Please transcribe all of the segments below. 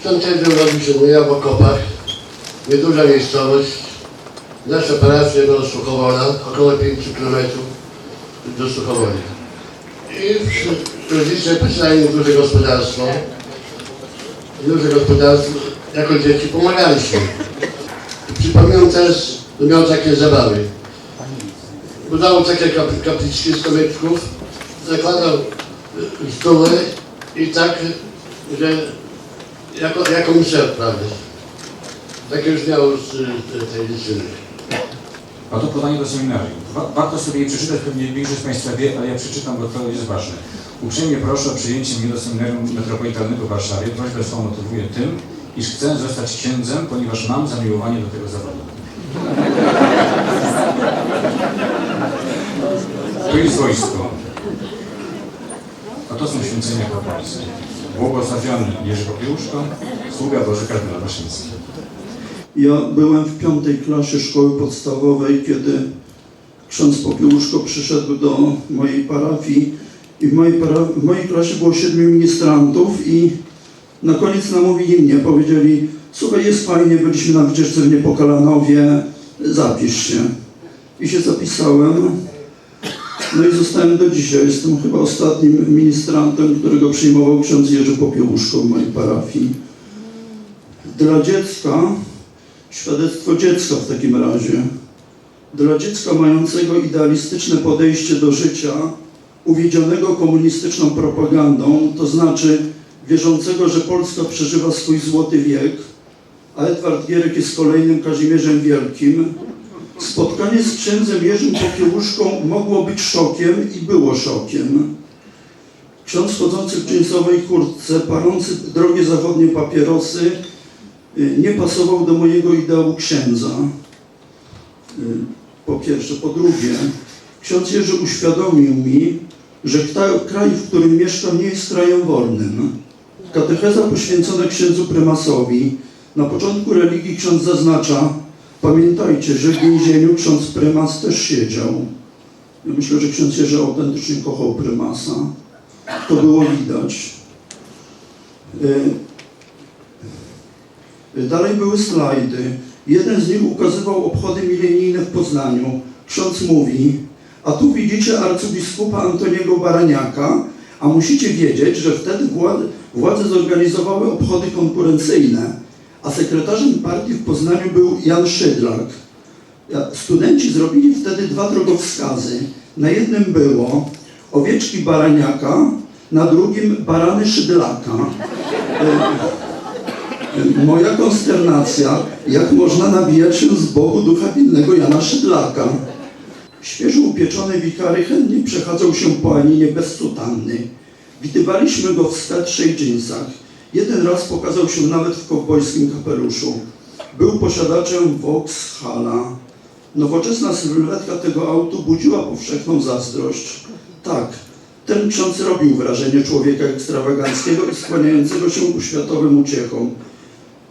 Ksiądz Jerzy urodził się mnie w Okopach. Nieduża miejscowość. Nasza parafia była Suchowola, około 5 km do Suchowolia. I rodzice posiadali duże gospodarstwo. Duże gospodarstwo, jako dzieci pomagaliśmy. Przypominam też, że miał takie zabawy. Budował takie kap- kapliczki z kamyczków, zakładał y, stóły i tak, że jako, jako mszę, prawda. Takie już miał z, tej liczyny. A to podanie do seminarium. Wa- Warto sobie je przeczytać, pewnie większość z Państwa wie, ale ja przeczytam, bo to jest ważne. Uprzejmie proszę o przyjęcie mnie do seminarium metropolitalnego w Warszawie. Prośbę swą motywuję tym, iż chcę zostać księdzem, ponieważ mam zamiłowanie do tego zawodu. To jest wojsko. A to są święcenia kapłańskie. Błogosławiony Jerzy Popiełuszko, sługa Boży kardynał Waszyński. Ja byłem w piątej klasie szkoły podstawowej, kiedy ksiądz Popiełuszko przyszedł do mojej parafii i w mojej, w mojej klasie było siedmiu ministrantów i na koniec namówili mnie, powiedzieli słuchaj, jest fajnie, byliśmy na wycieczce w Niepokalanowie, zapisz się. I się zapisałem. No i zostałem do dzisiaj. Jestem chyba ostatnim ministrantem, którego przyjmował ksiądz Jerzy Popiełuszko w mojej parafii. Dla dziecka Świadectwo dziecka w takim razie. Dla dziecka mającego idealistyczne podejście do życia, uwiedzionego komunistyczną propagandą, to znaczy wierzącego, że Polska przeżywa swój złoty wiek, a Edward Gierek jest kolejnym Kazimierzem Wielkim, spotkanie z księdzem Jerzym Popiełuszką mogło być szokiem i było szokiem. Ksiądz chodzący w dżinsowej kurtce, palący drogie zachodnie papierosy, y, nie pasował do mojego ideału księdza. Y, Po pierwsze. Po drugie, ksiądz Jerzy uświadomił mi, że kraj, w którym mieszkam, nie jest krajem wolnym. Katecheza poświęcona księdzu prymasowi. Na początku religii ksiądz zaznacza, pamiętajcie, że w więzieniu ksiądz prymas też siedział. Ja myślę, że ksiądz Jerzy autentycznie kochał prymasa. To było widać. Y, Dalej były slajdy. Jeden z nich ukazywał obchody milenijne w Poznaniu. Ksiądz mówi, a tu widzicie arcybiskupa Antoniego Baraniaka, a musicie wiedzieć, że wtedy władze zorganizowały obchody konkurencyjne, a sekretarzem partii w Poznaniu był Jan Szydlak. Studenci zrobili wtedy dwa drogowskazy. Na jednym było owieczki Baraniaka, na drugim barany Szydlaka. Moja konsternacja, jak można nabijać się z boku ducha winnego Jana Szydlaka. Świeżo upieczony wikary chętnie przechadzał się po Aninie bez sutanny. Widywaliśmy go w swetrze i dżinsach. Jeden raz pokazał się nawet w kowbojskim kapeluszu. Był posiadaczem Vauxhalla. Nowoczesna sylwetka tego autu budziła powszechną zazdrość. Tak, ten ksiądz robił wrażenie człowieka ekstrawaganckiego i skłaniającego się ku światowym uciechom.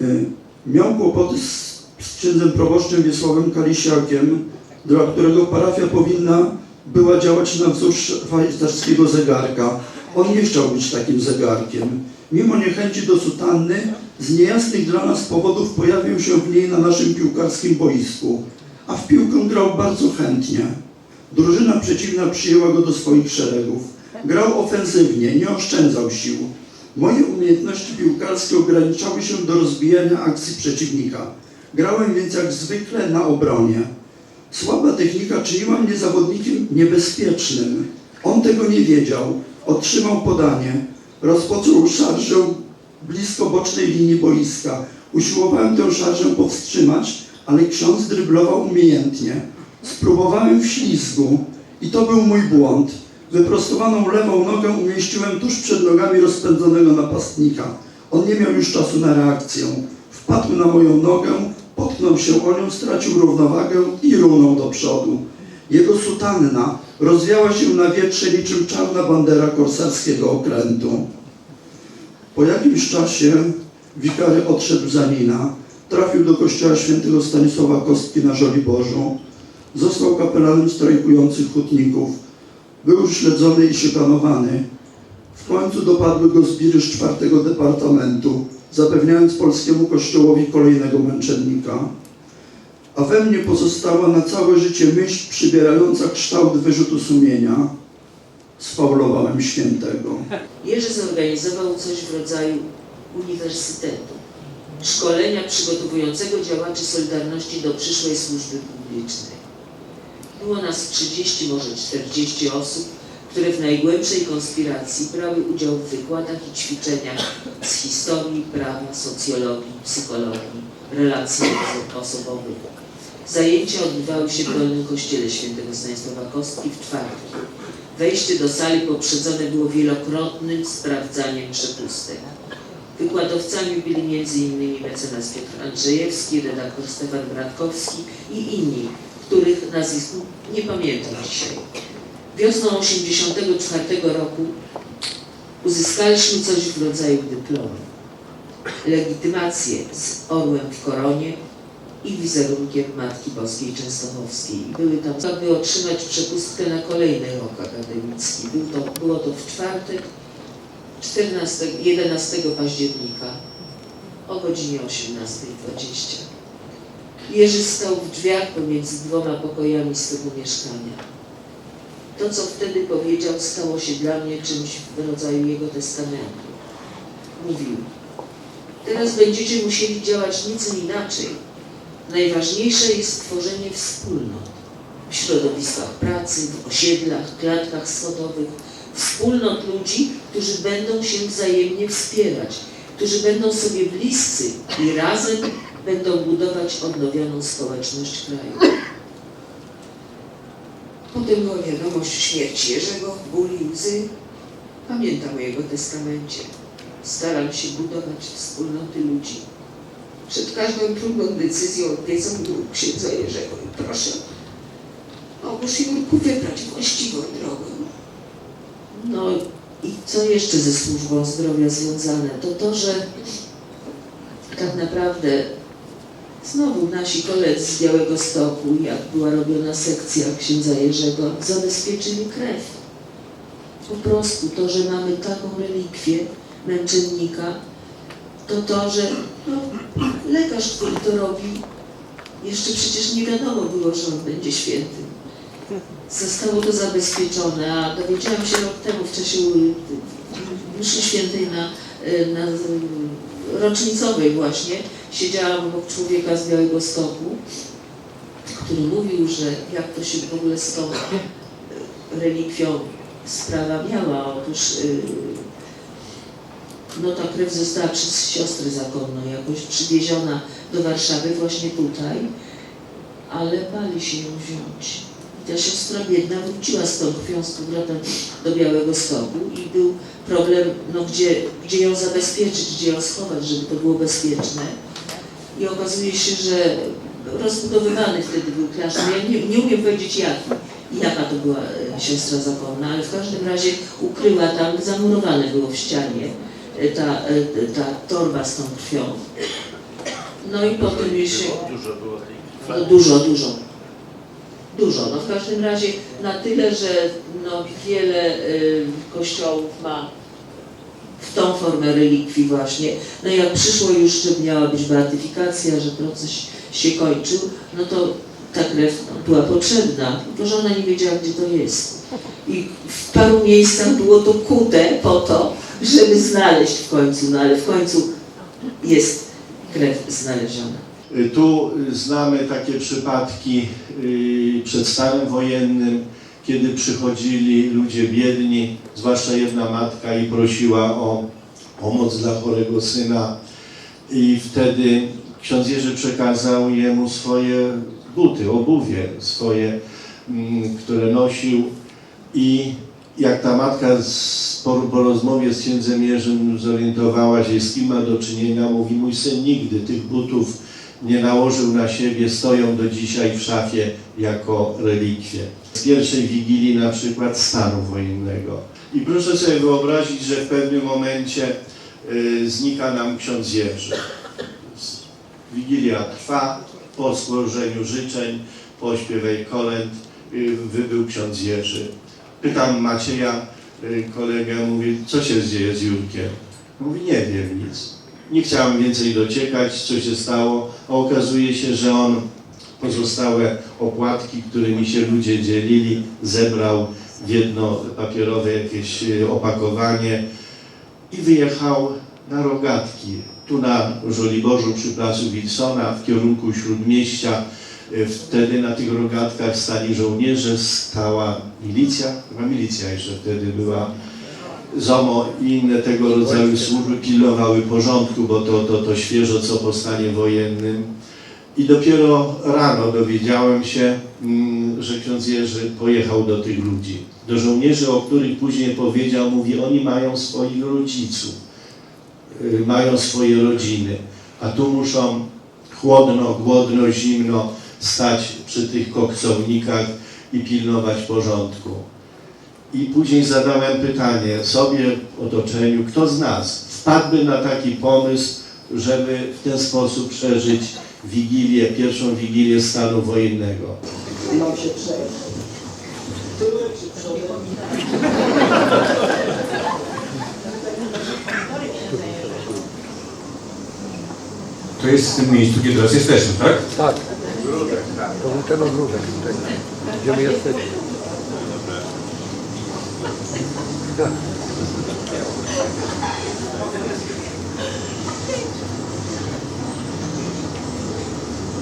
Y, Miał kłopoty z, z księdzem proboszczem Wiesławem Kalisiakiem, dla którego parafia powinna była działać na wzór szwajcarskiego zegarka. On nie chciał być takim zegarkiem. Mimo niechęci do sutanny, z niejasnych dla nas powodów pojawił się w niej na naszym piłkarskim boisku, a w piłkę grał bardzo chętnie. Drużyna przeciwna przyjęła go do swoich szeregów. Grał ofensywnie, nie oszczędzał sił. Moje umiejętności piłkarskie ograniczały się do rozbijania akcji przeciwnika. Grałem więc jak zwykle na obronie. Słaba technika czyniła mnie zawodnikiem niebezpiecznym. On tego nie wiedział. Otrzymał podanie. Rozpoczął szarżę blisko bocznej linii boiska. Usiłowałem tę szarżę powstrzymać, ale ksiądz dryblował umiejętnie. Spróbowałem w ślizgu i to był mój błąd. Wyprostowaną lewą nogę umieściłem tuż przed nogami rozpędzonego napastnika. On nie miał już czasu na reakcję. Wpadł na moją nogę, potknął się o nią, stracił równowagę i runął do przodu. Jego sutanna rozwiała się na wietrze niczym czarna bandera korsarskiego okrętu. Po jakimś czasie wikary odszedł za Nina, trafił do kościoła świętego Stanisława Kostki na Żoliborzu, został kapelanem strajkujących hutników, był śledzony i szykanowany. W końcu dopadły go zbiry z czwartego departamentu. zapewniając polskiemu kościołowi kolejnego męczennika. A we mnie pozostała na całe życie myśl przybierająca kształt wyrzutu sumienia. Sfaulowałem świętego. Jerzy zorganizował coś w rodzaju uniwersytetu, szkolenia przygotowującego działaczy Solidarności do przyszłej służby publicznej. Było nas 30, może 40 osób, które w najgłębszej konspiracji brały udział w wykładach i ćwiczeniach z historii, prawa, socjologii, psychologii, relacji osobowych. Zajęcia odbywały się w Dolnym Kościele Świętego Stanisława Kostki w czwartki. Wejście do sali poprzedzone było wielokrotnym sprawdzaniem przepustek. Wykładowcami byli m.in. mecenas Piotr Andrzejewski, redaktor Stefan Bratkowski i inni, których nazwisk nie pamiętam dzisiaj. Wiosną 1984 roku uzyskaliśmy coś w rodzaju dyplomu. Legitymację z orłem w koronie i wizerunkiem Matki Boskiej Częstochowskiej. Były tam, aby otrzymać przepustkę na kolejny rok akademicki. Był to, było to w czwartek 14, 11 października o godzinie 18.20. Jerzy stał w drzwiach pomiędzy dwoma pokojami swego mieszkania. To, co wtedy powiedział, stało się dla mnie czymś w rodzaju jego testamentu. Mówił, teraz będziecie musieli działać nieco inaczej. Najważniejsze jest tworzenie wspólnot w środowiskach pracy, w osiedlach, klatkach schodowych, wspólnot ludzi, którzy będą się wzajemnie wspierać, którzy będą sobie bliscy i razem będą budować odnowioną społeczność kraju. Potem była wiadomość śmierci Jerzego, ból i łzy. Pamiętam o jego testamencie. Staram się budować wspólnoty ludzi. Przed każdą trudną decyzją odwiedzą grób księdza Jerzego i proszę, pomóż Jurku wybrać właściwą drogę. No i co jeszcze ze służbą zdrowia związane? To to, że tak naprawdę znowu nasi koledzy z Białego Stoku, jak była robiona sekcja księdza Jerzego, zabezpieczyli krew. Po prostu to, że mamy taką relikwię męczennika, to to, że no, lekarz, który to robi, jeszcze przecież nie wiadomo było, że on będzie świętym. Zostało to zabezpieczone, a dowiedziałam się rok temu w czasie mszy świętej na, y, na rocznicowej właśnie. Siedziałam obok człowieka z Białego Stoku, który mówił, że jak to się w ogóle z tą relikwią sprawa miała. Otóż y, no ta krew została przez siostrę zakonną jakoś przywieziona do Warszawy właśnie tutaj, ale bali się ją wziąć. I ta siostra biedna wróciła z tą krwią z powrotem do Białego Stoku i był problem, no gdzie, gdzie ją zabezpieczyć, gdzie ją schować, żeby to było bezpieczne. I okazuje się, że rozbudowywany wtedy był klasztor. Ja nie, nie umiem powiedzieć jaki jaka to była e, siostra zakonna, ale w każdym razie ukryła tam, zamurowane było w ścianie ta, e, ta torba z tą krwią. No i potem już się... Dużo było tej No, dużo, dużo. Dużo. No w każdym razie na tyle, że no, wiele y, kościołów ma w tą formę relikwii właśnie. No jak przyszło już, że miała być beatyfikacja, że proces się kończył, no to ta krew no, była potrzebna, tylko że ona nie wiedziała, gdzie to jest. I w paru miejscach było to kute po to, żeby znaleźć w końcu, no ale w końcu jest krew znaleziona. Tu znamy takie przypadki y, przed stanem wojennym, kiedy przychodzili ludzie biedni, zwłaszcza jedna matka i prosiła o pomoc dla chorego syna i wtedy ksiądz Jerzy przekazał jemu swoje buty, obuwie swoje, mm, które nosił i jak ta matka z, po, po rozmowie z księdzem Jerzym zorientowała się, z kim ma do czynienia, mówi, mój syn nigdy tych butów nie nałożył na siebie, stoją do dzisiaj w szafie jako relikwie. Z pierwszej wigilii na przykład stanu wojennego. I proszę sobie wyobrazić, że w pewnym momencie y, znika nam ksiądz Jerzy. Wigilia trwa, po złożeniu życzeń, po śpiewie kolęd y, wybył ksiądz Jerzy. Pytam Macieja, y, kolegę, mówię, co się dzieje z Jurkiem? Mówi, nie wiem nic. Nie chciałem więcej dociekać, co się stało, a okazuje się, że on pozostałe opłatki, którymi się ludzie dzielili, zebrał w jedno papierowe jakieś e, opakowanie i wyjechał na rogatki. Tu na Żoliborzu przy placu Wilsona w kierunku Śródmieścia. E, Wtedy na tych rogatkach stali żołnierze, stała milicja, chyba milicja jeszcze wtedy była, ZOMO i inne tego rodzaju służby pilnowały porządku, bo to, to, to świeżo co po stanie wojennym. I dopiero rano dowiedziałem się, mm, że ksiądz Jerzy pojechał do tych ludzi. Do żołnierzy, o których później powiedział, mówi, oni mają swoich rodziców, y, mają swoje rodziny, a tu muszą chłodno, głodno, zimno stać przy tych kokcownikach i pilnować porządku. I później zadałem pytanie sobie, otoczeniu, kto z nas wpadłby na taki pomysł, żeby w ten sposób przeżyć Wigilię, pierwszą Wigilię stanu wojennego. Mam się przejść. Tyłem czy przodem? To jest w tym miejscu, gdzie teraz jesteśmy, tak? Tak. Ogródek, tak. To był ten ogródek tutaj, gdzie my jesteśmy.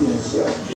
Nie,